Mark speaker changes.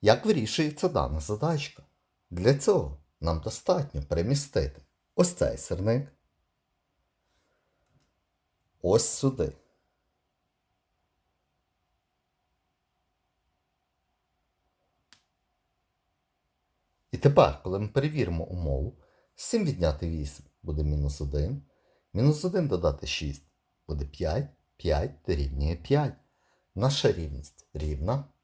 Speaker 1: Як вирішується дана задачка? Для цього нам достатньо перемістити ось цей сирник ось сюди. І тепер, коли ми перевіримо умову, 7 відняти 8 буде мінус 1, мінус 1 додати 6 буде 5, 5 дорівнює 5. Наша рівність рівна,